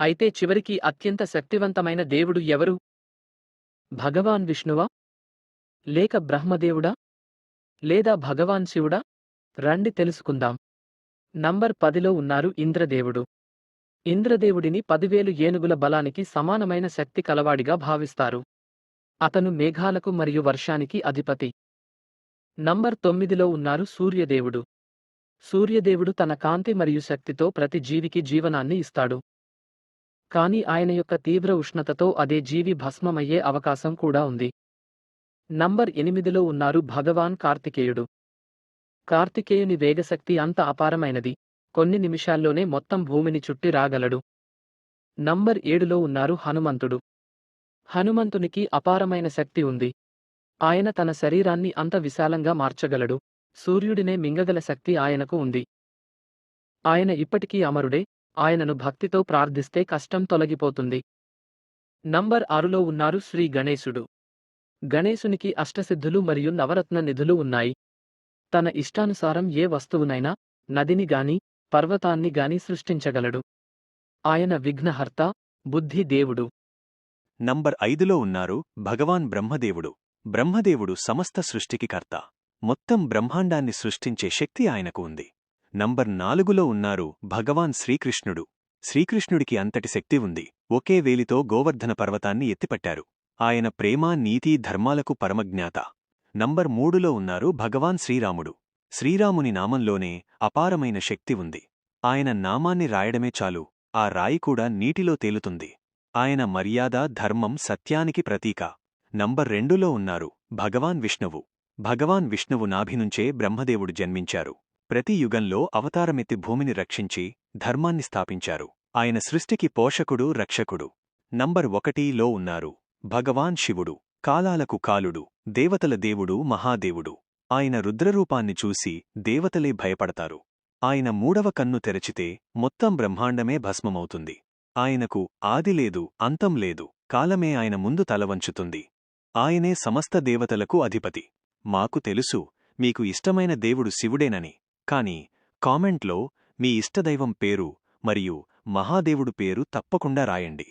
అయితే చివరికి అత్యంత శక్తివంతమైన దేవుడు ఎవరు? భగవాన్ విష్ణువా? లేక బ్రహ్మదేవుడా? లేదా భగవాన్ శివుడా? రండి తెలుసుకుందాం. నంబర్ పదిలో ఉన్నారు ఇంద్రదేవుడు. ఇంద్రదేవుడిని పదివేలు ఏనుగుల బలానికి సమానమైన శక్తి కలవాడిగా భావిస్తారు. అతను మేఘాలకు మరియు వర్షానికి అధిపతి. నంబర్ తొమ్మిదిలో ఉన్నారు సూర్యదేవుడు. సూర్యదేవుడు తన కాంతి మరియు శక్తితో ప్రతి జీవికి జీవనాన్ని ఇస్తాడు. కాని ఆయన యొక్క తీవ్ర ఉష్ణతతో అదే జీవి భస్మమయ్యే అవకాశం కూడా ఉంది. నంబర్ ఎనిమిదిలో ఉన్నారు భగవాన్ కార్తికేయుడు. కార్తికేయుని వేగశక్తి అంత అపారమైనది. కొన్ని నిమిషాల్లోనే మొత్తం భూమిని చుట్టి రాగలడు. నంబర్ ఏడులో ఉన్నారు హనుమంతుడు. హనుమంతునికి అపారమైన శక్తి ఉంది. ఆయన తన శరీరాన్ని అంత విశాలంగా మార్చగలడు. సూర్యుడినే మింగగల శక్తి ఆయనకు ఉంది. ఆయన ఇప్పటికీ అమరుడే. ఆయనను భక్తితో ప్రార్థిస్తే కష్టం తొలగిపోతుంది. నంబర్ ఆరులో ఉన్నారు శ్రీ గణేశుడు. గణేశునికి అష్టసిద్ధులు మరియు నవరత్న నిధులు ఉన్నాయి. తన ఇష్టానుసారం ఏ వస్తువునైనా నదిని గాని పర్వతాన్ని గాని సృష్టించగలడు. ఆయన విఘ్నహర్త బుద్ధి దేవుడు. నంబర్ ఐదులో ఉన్నారు భగవాన్ బ్రహ్మదేవుడు. బ్రహ్మదేవుడు సమస్త సృష్టికి కర్త. మొత్తం బ్రహ్మాండాన్ని సృష్టించే శక్తి ఆయనకు ఉంది. నంబర్ నాలుగులో ఉన్నారు భగవాన్ శ్రీకృష్ణుడు. శ్రీకృష్ణుడికి అంతటి శక్తి ఉంది. ఒకే వేలితో గోవర్ధన పర్వతాన్ని ఎత్తిపట్టారు. ఆయన ప్రేమ నీతి ధర్మాలకు పరమజ్ఞాత. నంబర్ మూడులో ఉన్నారు భగవాన్ శ్రీరాముడు. శ్రీరాముని నామంలోనే అపారమైన శక్తి ఉంది. ఆయన నామాన్ని రాయడమే చాలు. ఆ రాయి కూడా నీటిలో తేలుతుంది. ఆయన మర్యాద ధర్మం సత్యానికి ప్రతీక. నంబర్ రెండులో ఉన్నారు భగవాన్ విష్ణువు. భగవాన్ విష్ణువు నాభినుంచే బ్రహ్మదేవుడు జన్మించారు. ప్రతి యుగంలో అవతారమెత్తి భూమిని రక్షించి ధర్మాన్ని స్థాపించారు. ఆయన సృష్టికి పోషకుడు రక్షకుడు. నంబర్ ఒకటిలో ఉన్నారు. భగవాన్ శివుడు కాలాలకు కాలుడు దేవతల దేవుడు మహాదేవుడు. ఆయన రుద్రరూపాన్ని చూసి దేవతలే భయపడతారు. ఆయన మూడవ కన్ను తెరచితే మొత్తం బ్రహ్మాండమే భస్మమవుతుంది. ఆయనకు ఆది లేదు అంతం లేదు కాలమే ఆయన ముందు తలవంచుతుంది. ఆయనే సమస్త దేవతలకు అధిపతి. మాకు తెలుసు మీకు ఇష్టమైన దేవుడు శివుడేనని. కానీ కామెంట్లో మీ ఇష్టదైవం పేరు మరియు మహాదేవుడు పేరు తప్పకుండా రాయండి.